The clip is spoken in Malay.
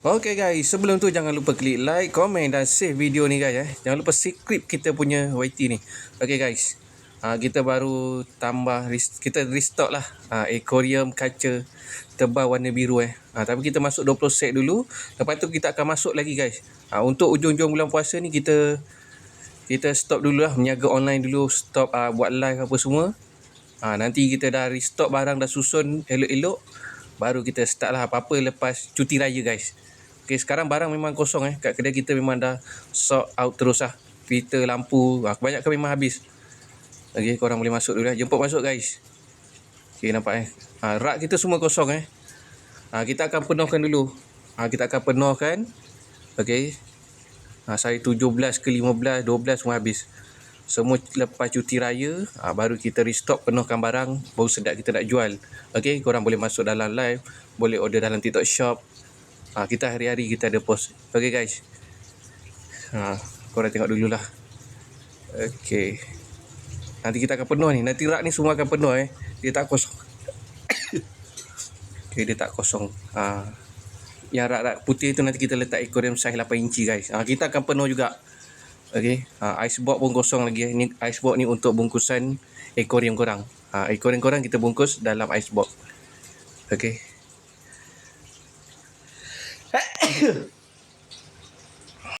Okay guys, sebelum tu jangan lupa klik like, komen dan save video ni guys eh. Jangan lupa subscribe kita punya YT ni. Okay guys. Uh, kita baru tambah kita restock lah uh, aquarium kaca tebal warna biru eh. Uh, tapi kita masuk 20 set dulu. Lepas tu kita akan masuk lagi guys. Uh, untuk ujung-ujung bulan puasa ni kita kita stop dulu lah meniaga online dulu stop uh, buat live apa semua. Uh, nanti kita dah restock barang dah susun elok-elok baru kita start lah apa-apa lepas cuti raya guys. Okay, sekarang barang memang kosong eh. Kat kedai kita memang dah sort out terus lah. Filter, lampu. Ah, kebanyakan memang habis. Okay, korang boleh masuk dulu lah. Jemput masuk guys. Okay, nampak eh. Ha, rak kita semua kosong eh. Ha, kita akan penuhkan dulu. Ha, kita akan penuhkan. Okay. Ha, saya 17 ke 15, 12 semua habis. Semua lepas cuti raya, ha, baru kita restock penuhkan barang. Baru sedap kita nak jual. Okay, korang boleh masuk dalam live. Boleh order dalam TikTok shop. Ha, kita hari-hari kita ada post. Okay guys. Ha, korang tengok dululah. Okay. Nanti kita akan penuh ni. Nanti rak ni semua akan penuh eh. Dia tak kosong. okay, dia tak kosong. Ha. Yang rak-rak putih tu nanti kita letak aquarium size 8 inci guys. Ha, kita akan penuh juga. Okay. Ha, ice box pun kosong lagi. eh. Ni ice box ni untuk bungkusan aquarium korang. Ha, aquarium korang kita bungkus dalam ice box. Okay.